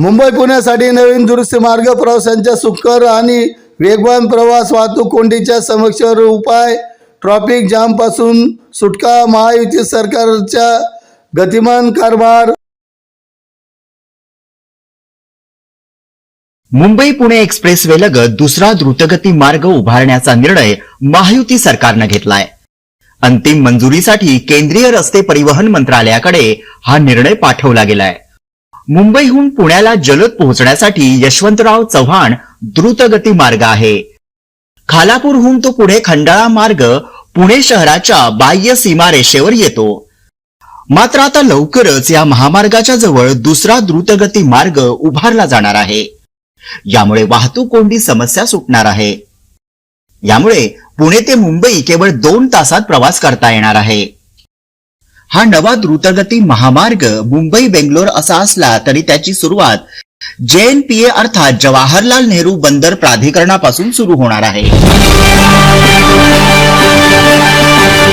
मुंबई पुण्यासाठी नवीन दुरुस्ती मार्ग प्रवाशांच्या सुकर आणि वेगवान प्रवास वाहतूक कोंडीच्या समस्येवर उपाय ट्रॉफिक जामपासून सुटका महायुती सरकारच्या गतिमान कारभार. मुंबई पुणे एक्सप्रेसवे लगत दुसरा द्रुतगती मार्ग उभारण्याचा निर्णय महायुती सरकारनं घेतलाय. अंतिम मंजुरीसाठी केंद्रीय रस्ते परिवहन मंत्रालयाकडे हा निर्णय पाठवला गेलाय. मुंबईहून पुण्याला जलद पोहोचण्यासाठी यशवंतराव चव्हाण द्रुतगती मार्ग आहे. खालापूरहून तो पुढे खंडाळा मार्ग पुणे शहराच्या बाह्य सीमारेषेवर येतो. मात्र आता लवकरच या महामार्गाच्या जवळ दुसरा द्रुतगती मार्ग उभारला जाणार आहे. यामुळे वाहतूक कोंडी समस्या सुटणार आहे. यामुळे पुणे ते मुंबई केवळ दोन तासात प्रवास करता येणार आहे. हा नवा द्रुतगती महामार्ग मुंबई बेंगलोर असा असला तरी त्याची सुरुवात जेएनपीए अर्थात जवाहरलाल नेहरू बंदर प्राधिकरणापासून सुरू होणार आहे.